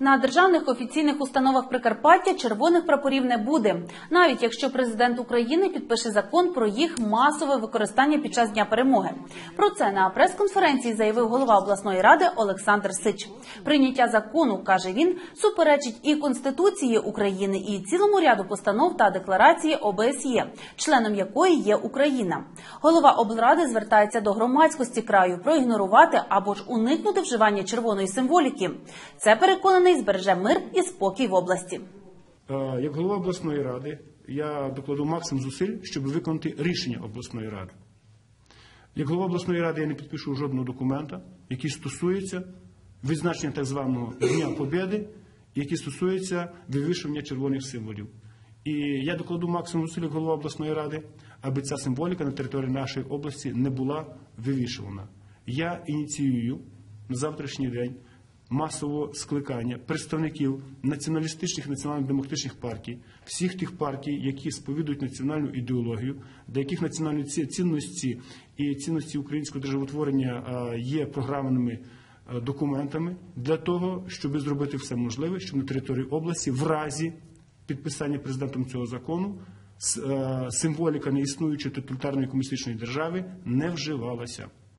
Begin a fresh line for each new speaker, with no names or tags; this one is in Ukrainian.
На державних офіційних установах Прикарпаття червоних прапорів не буде, навіть якщо президент України підпише закон про їх масове використання під час дня перемоги. Про це на прес-конференції заявив голова обласної ради Олександр Сич. Прийняття закону каже він суперечить і конституції України, і цілому ряду постанов та декларації ОБСЄ, членом якої є Україна. Голова облради звертається до громадськості краю проігнорувати або ж уникнути вживання червоної символіки. Це переконаний збереже мир і спокій в області.
Е, Як голова обласної ради, я докладу максимум зусиль, щоб виконати рішення обласної ради. Як голова обласної ради я не підпишу жодного документа, який стосується відзначення так званого Дня Побєди, який стосується вивішування червоних символів. І я докладу максимум зусиль як голова обласної ради, аби ця символіка на території нашої області не була вивішувана. Я ініціюю на завтрашній день масового скликання представників націоналістичних національно-демократичних партій, всіх тих партій, які сповідують національну ідеологію, для яких національні ці- цінності і цінності українського державотворення е, є програмними е, документами для того, щоб зробити все можливе, щоб на території області в разі підписання президентом цього закону е, символіка неіснуючої тоталітарної комуністичної держави не вживалася.